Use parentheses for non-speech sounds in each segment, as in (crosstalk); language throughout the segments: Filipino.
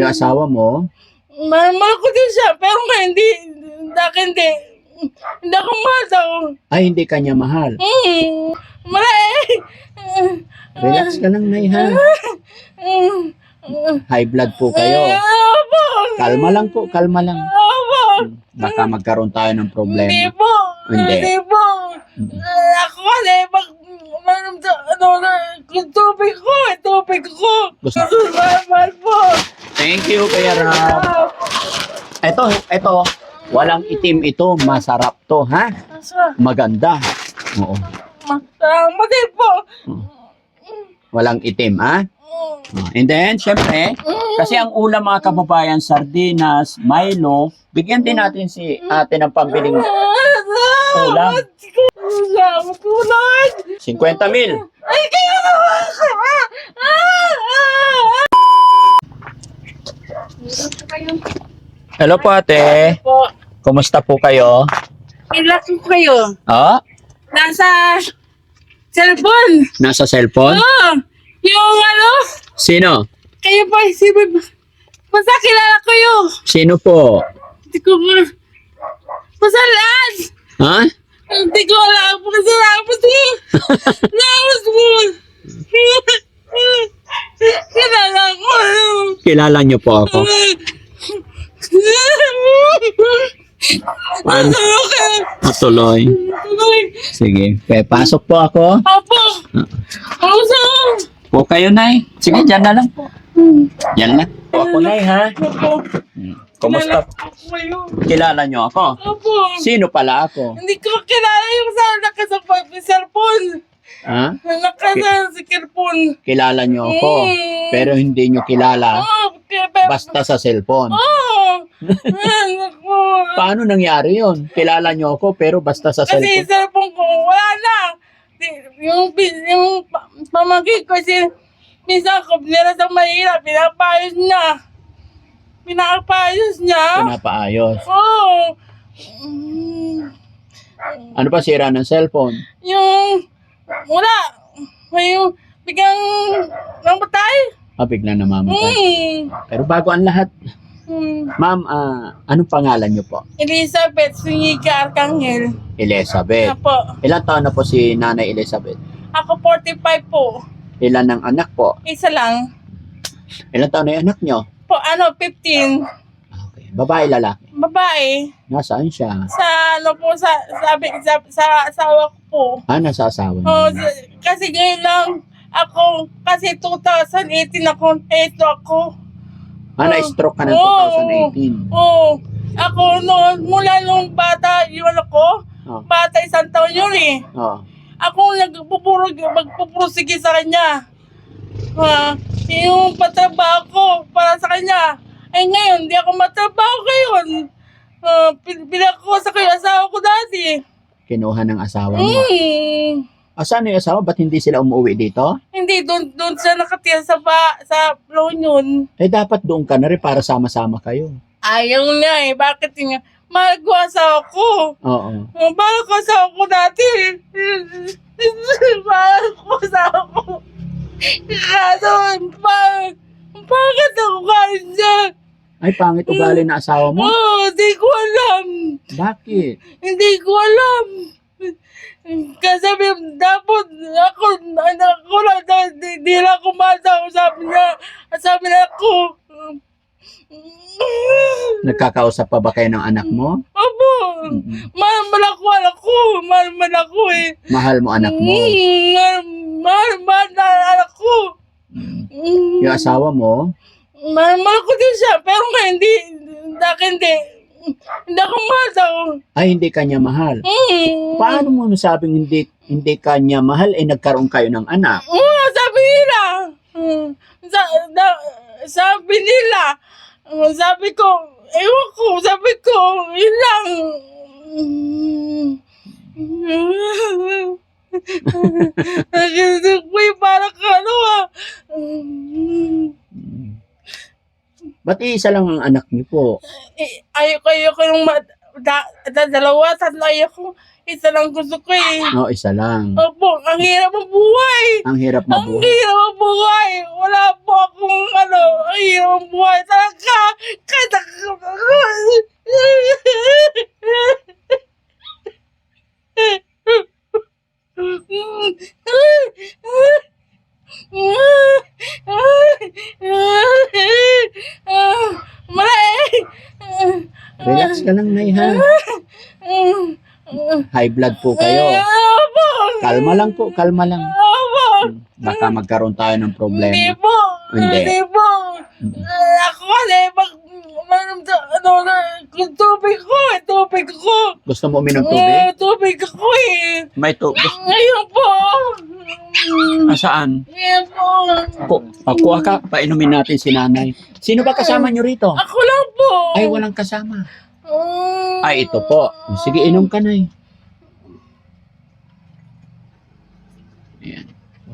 Yung asawa mo, Mahal, mahal ko din siya, pero nga hindi, dahil hindi, hindi ako mahal daw. ay hindi kanya mahal. Mm, malay. Relax ka lang, Nay, ha? High blood po kayo. Kalma lang po, kalma lang. Baka magkaroon tayo ng Hindi problema. po. Hindi. Hindi po. Ako kasi, pag, manam sa, ano, na, tubig ko, tubig ko. Gusto- Mahal po. Thank you, Kuya Rab. Ito, ito, walang itim ito. Masarap to, ha? Maganda. Oo. masama din po. Walang itim, ha? Mm. Oh, And then, syempre, kasi ang ulam mga kababayan, sardinas, Milo, bigyan din natin si ate ng pambiling Ulam. Salamat ko lang. 50 mil. Ay, kaya ka. Ah, ah, Hello po ate. Po, Kumusta po kayo? relax ko kayo. Oh, Nasa cellphone. nasa cellphone? Oh, yung ano, Sino? kayo pa, si Basta kilala ko yun. Sino po? Hindi ko. Basta lahat. Ha? Hindi ko alam. Basta lapas mo. Lapas mo. Kilala ko. Kilala niyo po ako. Paano? Okay. Sige, pe, pasok po ako. Apo. Pausa. Po kayo, Nay. Sige, dyan na lang po. Yan. Po ako, Nay, ha? Apo. Hmm. Kumusta? Kilala niyo ako? Apo. Sino pala ako? Hindi ko kilala yung sa nakasapag sa cellphone. Ha? Nakasa sa cellphone. Kilala niyo ako. Mm. Pero hindi niyo kilala. Oh? Basta sa cellphone. Oh. (laughs) Paano nangyari yon? Kilala niyo ako pero basta sa Kasi cellphone. cellphone ko, wala na. Yung, yung pa- pamangkin ko, kasi minsan nila sa mahirap, pinapayos niya. Pinapayos niya. Pinapaayos. Oo. Mm, Ano ba sira ng cellphone? yung, wala. May yung, biglang, ng batay. Ah, bigla namamatay. Mm. Pero bago ang lahat, Mm. ma'am, ah, anong pangalan niyo po? Elizabeth Sunyiga Arcangel. Elizabeth. Apo. Ilan taon na po si Nanay Elizabeth? Ako 45 po. Ilan ng anak po? Isa lang. Ilan taon na yung anak niyo? Po, ano, 15. Okay. Babae, lalaki. Babae. Nasaan siya? Sa ano po, sa, sabi, sa, sa asawa ko po. Ah, nasa asawa Oh, niya. sa- kasi ngayon lang ako, kasi 2018 ako, eto ako. Ah, na-stroke ka ng Oo. 2018. Oh, ako noon, mula nung bata, yun ako, Oh. bata isang taon yun eh. Oh. Ako nagpupuro, magpupursige sa kanya. Ha, yung patrabaho ko para sa kanya. Ay ngayon, di ako matrabaho ngayon. Uh, pinako sa kayo asawa ko dati. Kinuha ng asawa mo. Hmm. Asan yung asawa? Ba't hindi sila umuwi dito? Hindi, doon doon siya nakatira sa ba, sa Lonion. Eh, dapat doon ka na rin para sama-sama kayo. Ayaw niya eh. Bakit nga? Mahal ko. Oo. Oh, Mahal ko dati. Mahal ko asawa ko. Kaso, mahal. Bakit ako kahit siya? Ay, pangit ugali na asawa mo. Oh, di ko alam. Bakit? Hindi ko alam. Kasi dapat ako, anak ko lang, di, di lang ako mahal sabi niya, sabi niya ako, Nagkakausap pa ba kayo ng anak mo? Abo, Mm-mm. mahal man ako, anak ko, mahal man ako eh. Mahal mo anak mo. Mm, mahal, mahal, mahal na anak ko. Mm. Mm, Yung asawa mo, mahal, mahal ko din siya, pero nga hindi, dahil hindi, hindi ako mahal daw. ay hindi kanya mahal. Mm. Paano mo nasabing hindi hindi kanya mahal eh nagkaroon kayo ng anak? Oo, sabi nila. Mm, Sa, da, sabi nila. Sabi ko, ewan ko, sabi ko, yun lang. Nagisip ko yung parang ano ah. Ba't isa lang ang anak niyo po? Eh, Ayoko, ayoko yung ma- da, da, dalawa, tatlo ayoko. Isa lang gusto ko eh. No, isa lang. Opo, ang hirap ang buhay. Ang hirap Ang mabuhay. hirap ang buhay. Wala po akong ano, ang hirap ang buhay talaga. takot ako. Relax ka lang, Nay, ha? (laughs) High blood po kayo. Kalma lang po, kalma lang. Baka magkaroon tayo ng Hindi problema. po! Hindi. Hindi po! Eh, Ako kasi, pag, man- ano, na- tubig ko, eh, tubig ko. Gusto mo uminom Eh, tubig? tubig ako eh. May tubig. Ngayon po. Ah, saan? Ngayon po. Ku ah, kuha ka, painumin natin si nanay. Sino ba kasama nyo rito? Ako lang po. Ay, walang kasama. Mm. Ay, ito po. Sige, inom ka na Ayan.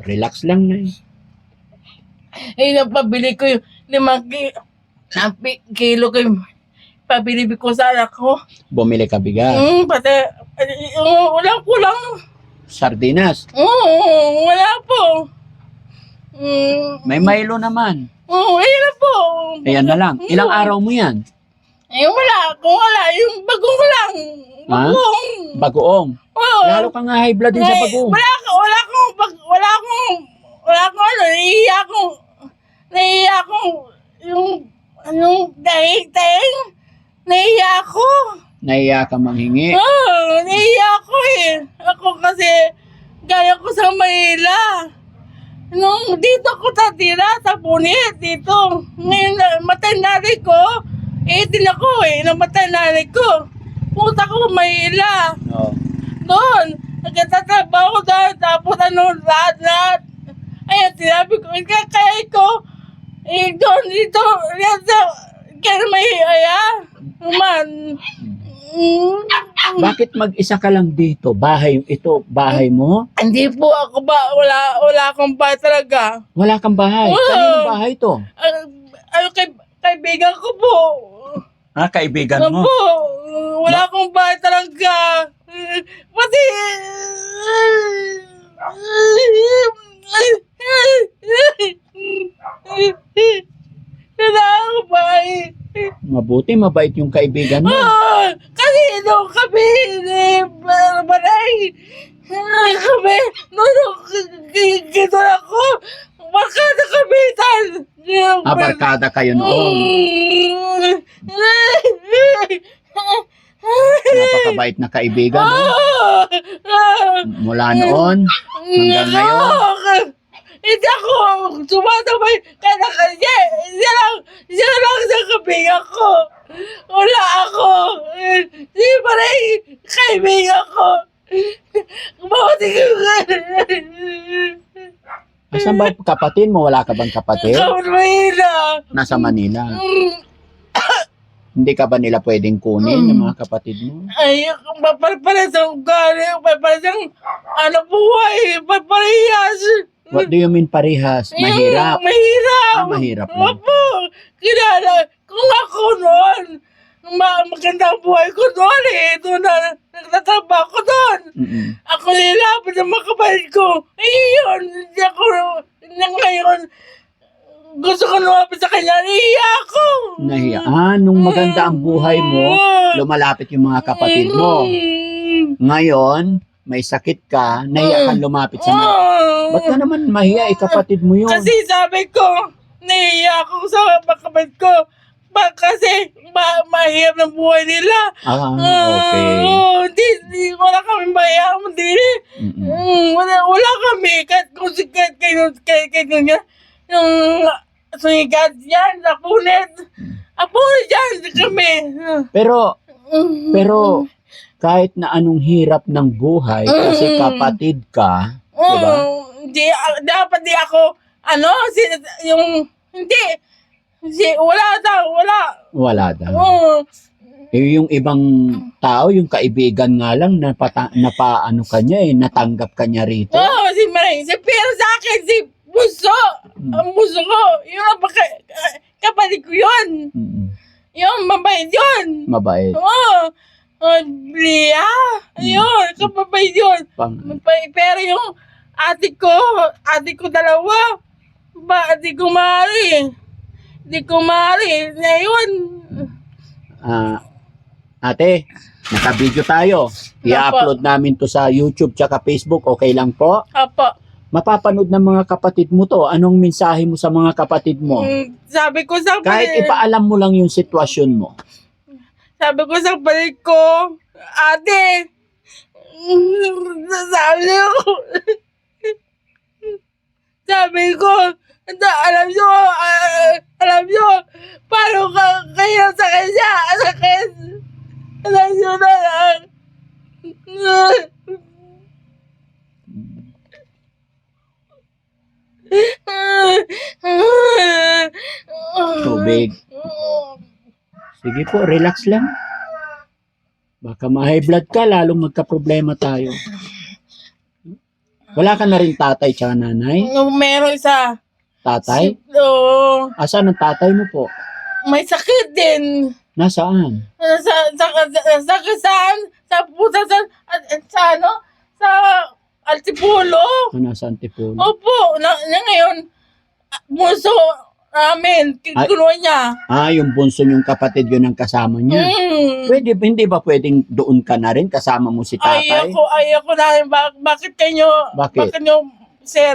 Relax lang na Eh, napabili ko yung limang ki- na pi- kilo ko yung pabili ko sa anak ko. Bumili ka bigas. Mm, pati, eh, yung wala ko lang. Sardinas. Mm, wala po. Mm, May Milo naman. mm, wala po. Ayan na lang. Ilang araw mo yan? Eh, wala. Kung wala, yung bagong lang. Ha? Bagong. Bagoong. Oo. Lalo ka nga high blood din sa Eh, bagoong. Wala ko, wala akong, pag- wala akong, wala akong ano, naiiya akong, naiiya akong, yung, anong, daing-daing, naiiya ako. Naiya ka manghingi. Oo, naiiya ako eh. Ako kasi, gaya ko sa Manila. Nung dito ko tatira sa punit, dito. Ngayon, na- matay nanay ko, 18 ako eh, namatay nanay ko. Puta ko Manila. Oo. Doon, nagtatrabaho doon, tapos ano, lahat-lahat. Ayan, sinabi ko, ikakaya ko, eh, doon, dito, yan sa, kaya may, aya, man. Mm, Bakit mag-isa ka lang dito? Bahay ito, bahay mo? Hindi po ako ba, wala, wala akong ba talaga. Wala kang bahay. Wala. Kanino bahay to? Ano kay, kaibigan ko po. Ah, kaibigan Ano po, wala akong bahay talaga. Pati... Wala akong bahay. Mabuti, mabait yung kaibigan mo. Ah, kasi nung kami ni Baray, kami, nung gito ako, baka nakamitan. Ah, barkada kayo noon. Napakabait na kaibigan. no? Mula noon, hanggang ngayon. Hindi ako sumasabay kaya kanya. Siya lang, siya lang sa kabigan ko. Wala ako. Di pa rin kaibigan ko. Buti ko Asan ba kapatid mo? Wala ka bang kapatid? Kamar mahina. Nasa Manila. Hindi ka ba nila pwedeng kunin yung mga kapatid mo? Ay, papalas ang gari, papalas ang ano buhay, paparehas. What do you mean parehas? Mahirap. Mm, mahirap. Ah, mahirap lang. Opo. Kilala, kung ako noon, ma maganda ang buhay ko noon eh. Doon na, nagtatrabaho ko doon. Mm-mm. Ako nilapit ng mga kapatid ko. Eh, yun, hindi ako, na ngayon, gusto ko lumapit sa kanya, nahiya ako. Nahiya. Ah, nung maganda ang buhay mo, lumalapit yung mga kapatid mo. Mm. Ngayon, may sakit ka, nahiya kang lumapit sa mga... Oh. Ba't ka naman mahiya? Eh, kapatid mo yun. Kasi sabi ko, nahiya ako sa mga kapatid ko. Ba, kasi ma mahirap ng buhay nila. Ah, okay. Oh, di, di, wala kami mayroon din. Mm-mm. Mm, wala, wala kami. Kahit kung si kahit kayo, kahit kayo niya, yung sumigat yan, sa punit. Ang punit yan, kami. Pero, Mm. pero, kahit na anong hirap ng buhay, kasi Mm. kapatid ka, diba? Mm, di, ah, dapat di ako, ano, si, yung, hindi, si, wala daw, wala. wala daw. Oh, Eh, yung ibang tao, yung kaibigan nga lang, napata, napaano ka niya eh, natanggap ka niya rito. oh, si Maring, si, pero sa akin, si Buso, Mm. ang Buso ko, yun ang baka, ka- kapatid ko yun. Mm-mm. Yung mabait yun. Mabait. Oh, oh, Bria, yun, kapabait yun. Pang, Pa- Pero yung ate ko, ate ko dalawa, ba, ate ko mari. Ate ko mari, ngayon, Ah, ate, naka-video tayo. I-upload namin to sa YouTube tsaka Facebook. Okay lang po? Apo. Mapapanood ng mga kapatid mo to. Anong mensahe mo sa mga kapatid mo? Mm, sabi ko sa Kahit ipaalam mo lang yung sitwasyon mo. sabi ko sa balik ko, ate, sabi ko, sabi ko, "Ito, alam nyo, ah, alam nyo, paano ka kayo sa kanya, sakit, alam nyo na lang. Tubig. Sige po, relax lang. Baka ma-high blood ka, lalong magka-problema tayo. Wala ka na rin tatay tsaka nanay? Meron isa. Tatay? Oo. Asan ang tatay mo po? may sakit din. Nasaan? Sa, sa, sa, sa, saan? Sa puta, sa, at- sa ano? Sa Altipulo. Ah, nasa Antipolo? Opo, na, na ngayon, ah, bunso namin, kinuha niya. Ah, yung bunso niyong kapatid yun ang kasama niya. Mm. Pwede, hindi ba pwedeng doon ka na rin kasama mo si Ay, tatay? ako, ay, ako na rin. Bak, bakit kayo, Bakit? bakit nyo, sir,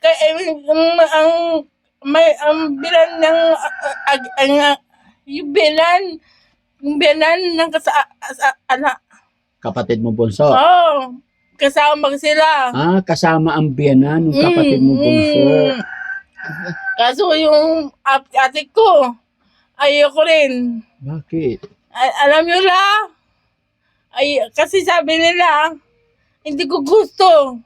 kaya, ang, ang, may, ang bilan ng, ah, ag, ang, ah, yung bilan, yung bilan ng kasa, sa, anak, Kapatid mo bunso? oh, kasama sila. Ah, kasama ang biyanan ng kapatid mo Mm, bunso. mm. Kaso yung ate, ate ko, ayoko rin. Bakit? A- alam nyo la, ay, kasi sabi nila, hindi ko gusto.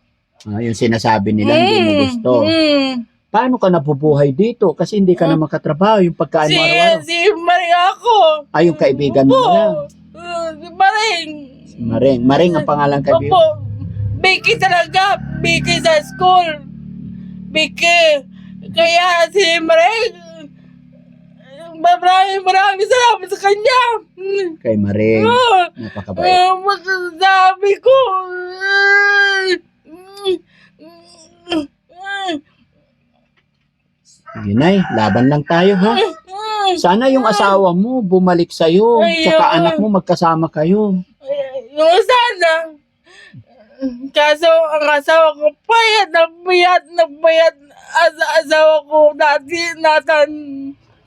Ah, yung sinasabi nila hindi mo Mm, gusto. mm. Paano ka nabubuhay dito? Kasi hindi ka na makatrabaho. Yung pagkain Si, mo araw-araw. si Maria ako. Ah, yung kaibigan mo Opo. na. Si Maring. Si Maring. Maring ang pangalan kaibigan. Opo. Vicky talaga. Vicky sa school. Vicky. Kaya si Maring, maraming maraming salamat sa kanya. Kay Maring. Ah. Napakabait. Uh, masasabi ko. Sige, Nay. Laban lang tayo, ha? Sana yung asawa mo bumalik sa'yo. Tsaka anak mo magkasama kayo. Yung sana. Kaso ang asawa ko payat na payat na payat as asawa ko dati natan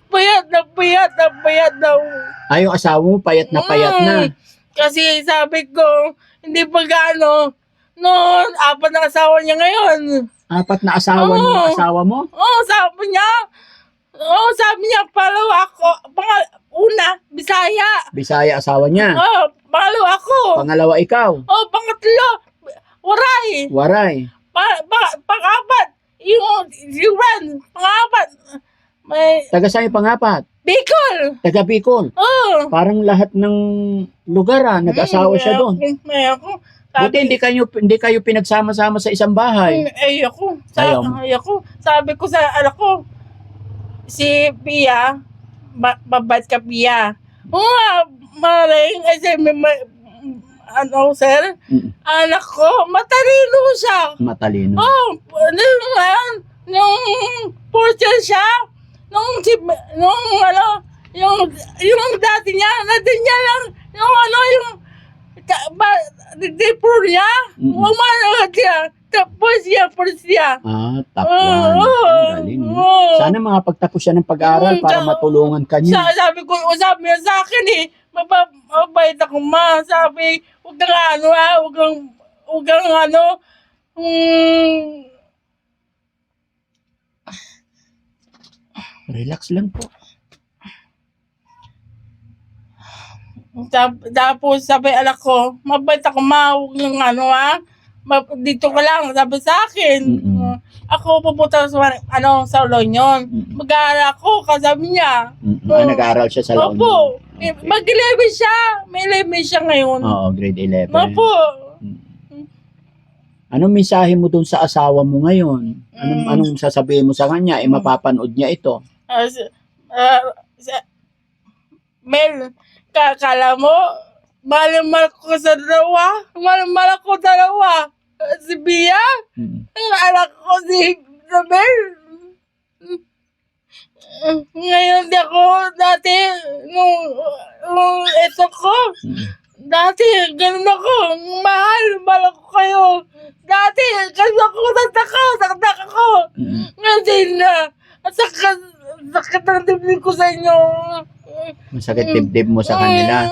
payat na payat na payat daw. Ah, yung asawa mo payat na payat na. Mm. Kasi sabi ko, hindi pa gaano. Noon, apat na asawa niya ngayon. Apat na asawa Oo. ng asawa mo? Oo, sabi niya. Oo, sabi niya, palawa ako. Pangal una, Bisaya. Bisaya asawa niya. Oo, pangalawa ako. Pangalawa ikaw. Oh, pangatlo, waray. Waray. Pa, pa, pang-apat, yung, yung ran, pang-apat, may, Taga yung pangapat? Bicol. Taga Bicol. Oh. Parang lahat ng lugar ah, nag-asawa Mm, siya doon. May ako. Buti hindi kayo hindi kayo pinagsama-sama sa isang bahay. Mm, ayoko. Sa, Ayaw mo. ayoko. Sabi ko sa anak ko, si Pia, ba, babait ka Pia. Oo nga, maring, kasi may, ano, sir, Mm, anak ko, matalino siya. Matalino. Oh, nung, uh, nung fourth year siya, nung, nung ano, yung, yung dati niya, dati niya lang, yung ano, yung, ka- ba, dipur niya, Mm. umano siya, tapos siya, tapos siya. Ah, top Oo, one. oo, Ang galing. no? oo. Sana mga pagtapos siya ng pag-aaral Mm, para matulungan ka Sa, niya. sabi ko, sabi niya sa akin eh, mabait ako ma. Sabi, huwag kang ano ah, huwag kang, huwag kang ano, hmm, Relax lang po. Tap- Tapos sabi anak ko, mabait ako ma, huwag kang ano ah, ma- dito ka lang, sabi sa akin. Mm-mm. Ako pupunta sa ano, sa Lonyon. Mm. Mag-aaral ako, kasabi niya. Mm, ah, nag-aaral siya sa La Union. Opo. Mag-11 siya. May 11 siya ngayon. Oo, grade 11. Opo. Anong mensahe mo dun sa asawa mo ngayon? Anong, Mm. anong sasabihin mo sa kanya? Eh, Mm. mapapanood niya ito. Ah, s- ah, sa- Mel, kakala mo, mahal-mahal ko sa dalawa. Mahal-mahal ko dalawa. Si Bia, Mm. ang anak ko si Mel. Ngayon di ako, dati, nung, nung ito ko, dati, ganun ako, mahal, mahal ako kayo. Dati, ganun ako, tataka, tataka ako. Mm. Ngayon din na, ang sakit, sakit ng dibdib ko sa inyo. Masakit dibdib mo sa kanila.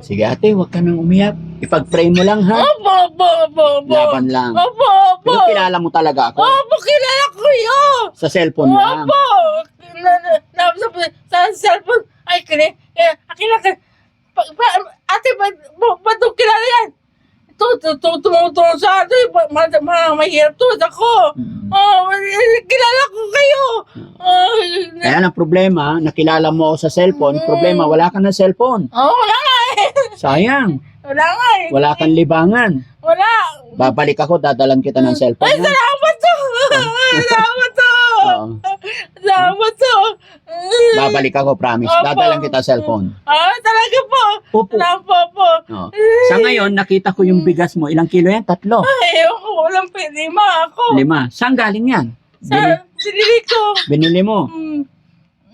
Sige ate, huwag ka nang umiyak. Ipag-pray mo lang ha. Opo, opo, opo, opo. Laban lang. Opo, opo. Pero kilala mo talaga ako. Opo, kilala ko yun. Sa cellphone lang. Opo! Na, na, na, sa, sa cellphone, ay, kini, eh, akila ka, pa, pa, ate, ba, ba, ba ito kilala yan? Tumutulong sa ate, ma, ma, ma, mahirap to, ako. Mm. Oh, eh, kilala ko kayo. Oh, Kaya ang problema, nakilala mo ako sa cellphone, Mm. problema, wala ka ng cellphone. oh, wala nga eh. Sayang, Wala nga eh. wala kang libangan. Wala. Babalik ako, dadalan kita ng cellphone. ha? salamat to. Salamat to. Salamat to. Babalik ako, promise. Opo. Dadalan kita cellphone. Ah, talaga po. Opo. Salamat po po. Oo. Sa ngayon, nakita ko yung bigas mo. Ilang kilo yan? Tatlo. Ay, ako, walang pwede ma ako. Lima. Saan galing yan? Sa sinili ko. binili mo. Mm.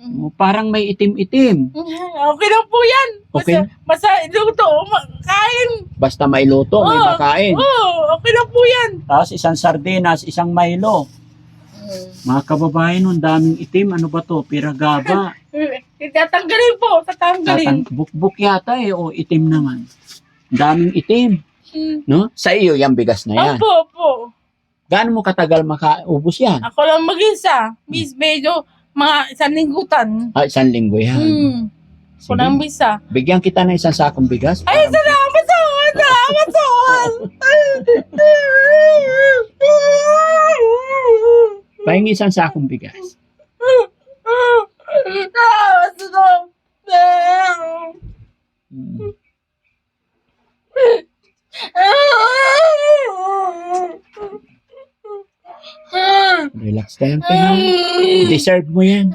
Oh, Parang may itim-itim. Okay lang po yan. Basta, Okay. basta luto, ma- kain. Basta may luto, may Oo. makain. Oo, okay lang po yan. Tapos isang sardinas, isang Milo. Mga kababayan, ang daming itim. Ano ba to? Piragaba. (laughs) Tatanggalin po, tatanggalin. Tatang, bukbuk yata eh. O, itim naman. Ang daming itim. Mm. No? Sa iyo, yung bigas na yan. Opo, opo. Gaano mo katagal makaubos yan? Ako lang mag-isa. Miss Bejo, mga isang linggutan. Ah, isang linggo yan. Hmm. Ako lang isa. Bigyan kita ng isang sakong bigas. Ay, para- salamat sa Salamat (laughs) (laughs) sa Pahingi isang sakong bigas. Salamat sa Mm. Relax ka lang, Peha. Deserve mo yan.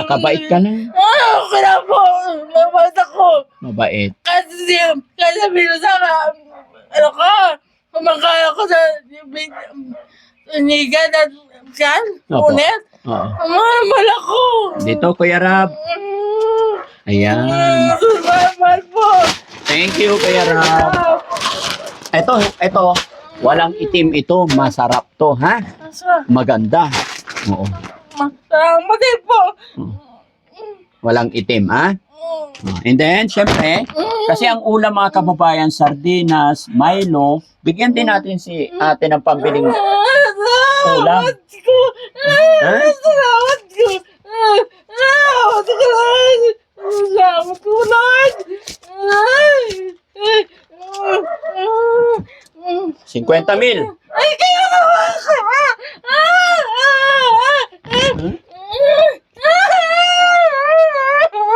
Nakabait ka lang. Ah, okay na po. Mabait ako. Mabait. Kasi, kasi sabihin sa ka, ano ka, kumakaya ko sa Nigan at Siyan, Opo. unet. Oo. Mahal ako. Dito, Kuya Rab. Ayan. Salamat po. Thank you, Kuya Rab. Ito, ito. Walang itim ito. Masarap to, ha? Maganda. Oo. Din po. Walang itim, ha? Oh, And then, syempre, kasi ang ulam mga kababayan, sardinas, Milo, bigyan din natin si ate ng pambiling ulam. Lord. 50 mil. Ay, kaya naman ka.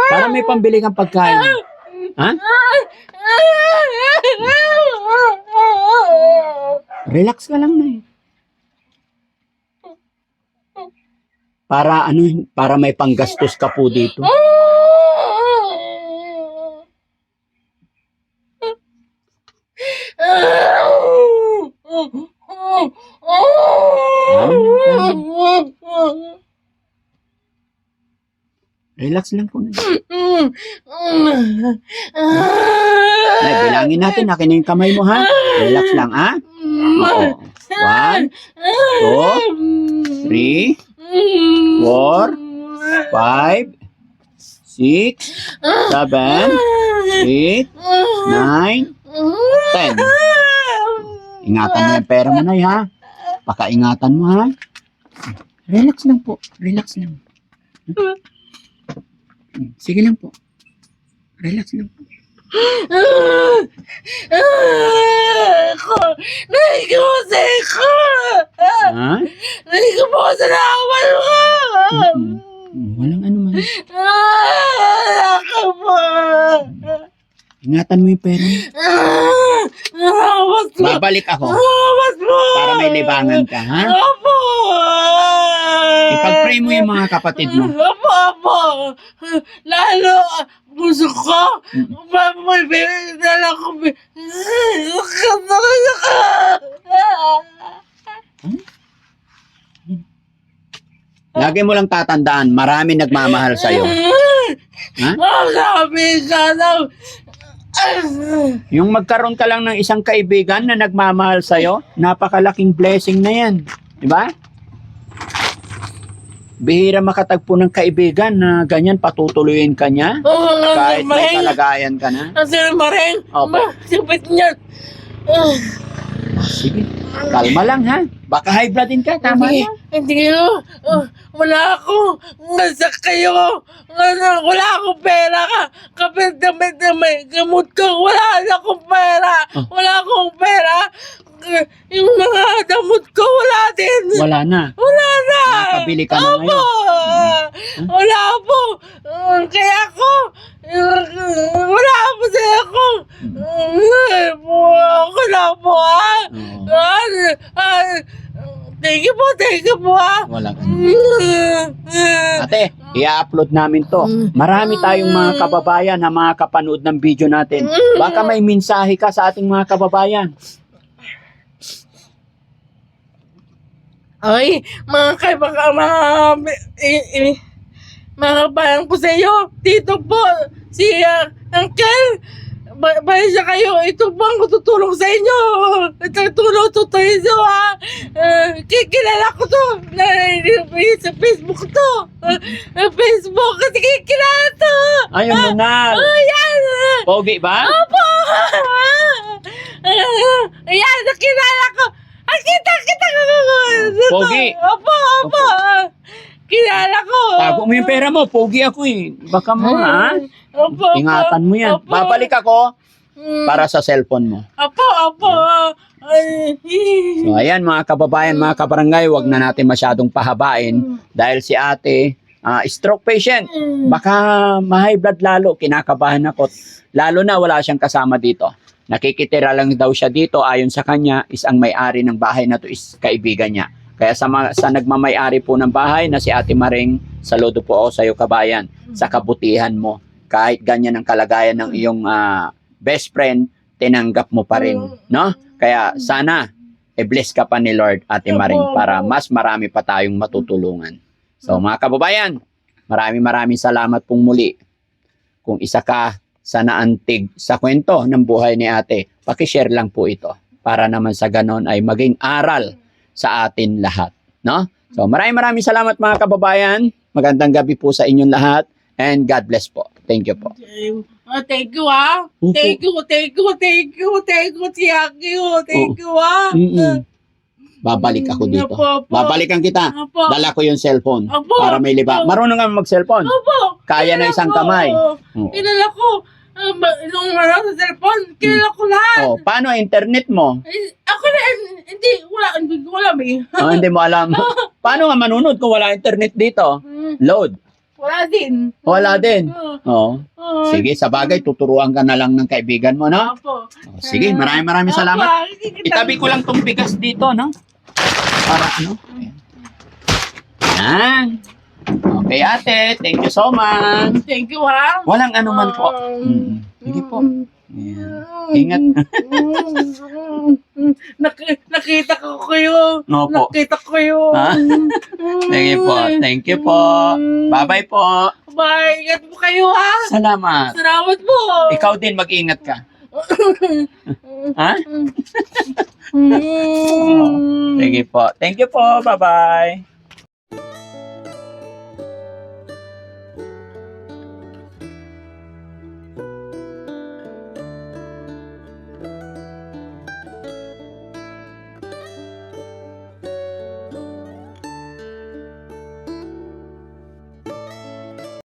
Para may pambili kang pagkain. Ha? Relax ka lang na eh. Para ano, para may panggastos ka po dito. Relax lang po. Nay, Nay, bilangin natin, akin na yung kamay mo ha. Relax lang ha. Oo. One, two, three, four, five, six, seven, eight, nine, ten. Ingatan mo yung pera mo na ha. Pakaingatan mo ha. Relax lang po. Relax lang. Sige lang po. Relax lang po. Ako, naigo sa ko. Ha? Naigo po sa naman ko. Mm, Walang ano man. Ako po. Ingatan mo yung pera mo. Salamat po. Babalik ako Salamat po. para may libangan ka, ha? Opo. Ipag-pray mo yung mga kapatid mo. (laughs) Opo, opo. Lalo, puso ko. May bibig na lang ko. Lagi mo lang tatandaan, marami nagmamahal sa'yo. Ha? (laughs) Ah, sabi ka daw. Yung magkaroon ka lang ng isang kaibigan na nagmamahal sa'yo, napakalaking blessing na yan. Di ba? Bihira makatagpo ng kaibigan na ganyan patutuloyin ka niya nga, kahit may Maring. kalagayan ka na. Kasi Maring, Opo. masipit niyan. Ah, Sige, kalma lang ha. Baka high blood din ka, tama hindi, yan. hindi ko. Ah, wala ako. Nasa kayo. Ano, wala akong pera ka. Kapit damit na may gamot ko. Wala akong pera. Ah. Wala akong pera. Yung mga damot ko, wala din. Wala na. Wala na. Nakabili ka na Opo. ngayon. Wala po. Uh, kaya ako, uh, wala po sa ako. Uh, po, ha? Oo. Ah, ah, thank you po, thank you po, ha? Wala ka. Ate, i-upload namin to. Marami tayong mga kababayan na mga kapanood ng video natin. Baka may mensahe ka sa ating mga kababayan. Ay, mga kaibaga, mga, eh, eh, mga kabayan ko sa iyo, dito po, si uh, Uncle, ba siya kayo, ito po ang tutulong sa inyo. Ito tulong to to inyo, ha. Uh, kikilala ko to, na, sa Facebook to. Uh, Facebook, kasi kikilala to. Ayun mo na. Oh, yan. Pogi ba? Opo! Ayan, nakilala ko. Ang kita, kita ko. Pogi. Opo, opo. Kilala ko. Tago mo yung pera mo. Pogi ako eh. Baka mo ha? Opo, opo. Ingatan mo yan. Opo. Babalik ako Mm, para sa cellphone mo. Opo, opo. So ayan mga kababayan, mga kabarangay, wag na natin masyadong pahabain dahil si ate ah, stroke patient. mm, Baka ma-high blood lalo, kinakabahan ako. Lalo na wala siyang kasama dito. Nakikitira lang daw siya dito ayon sa kanya is ang may-ari ng bahay na to is kaibigan niya. Kaya sa, mga, sa nagmamay-ari po ng bahay na si Ate Maring, saludo po ako sa iyo kabayan sa kabutihan mo. Kahit ganyan ang kalagayan ng iyong ah, best friend, tinanggap mo pa rin, no? Kaya sana i-bless ka pa ni Lord Ate Maring para mas marami pa tayong matutulungan. So mga kababayan, maraming maraming salamat pong muli. Kung isa ka sa naantig sa kwento ng buhay ni ate, pakishare lang po ito para naman sa ganon ay maging aral sa atin lahat. No? So maraming maraming salamat mga kababayan. Magandang gabi po sa inyong lahat and God bless po. Thank you po. Ah, thank you, ah. Thank you, thank you, thank you, thank you, thank you, thank you, ah. Mm-mm. Babalik ako dito. Opo, opo. Babalikan kita. Opo. Dala ko yung cellphone Opo. para may liba. Marunong ka mag-cellphone. Opo. Kaya na isang kamay. Kilala ko. Uh, nung ano sa cellphone, kilala ko lahat. Oh, paano internet mo? Eh, ako na, eh, hindi, wala, hindi ko alam eh. Oh, hindi mo alam. (laughs) Paano nga manunod kung wala internet dito? Hmm, Load. wala din. Wala din. Ah, Oh. Sige, sa bagay, tuturuan ka na lang ng kaibigan mo, no? Opo. Oh, sige, maraming maraming salamat. Itabi ko lang tong bigas dito, no? Para ano? Yan. Okay, ate. Thank you so much. Thank you, ha. Walang anuman po. Mm. Sige po. Mm. Ingat. (laughs) Nak- nakita ko kayo. Opo. Nakita ko kayo. Ha? (laughs) Sige po. Thank you po. Bye-bye po. Bye. Ingat po kayo, ha. Salamat. Salamat po. Ikaw din, mag-ingat ka. (coughs) Ha? Mm. (laughs) Sige po. Thank you po. Bye-bye.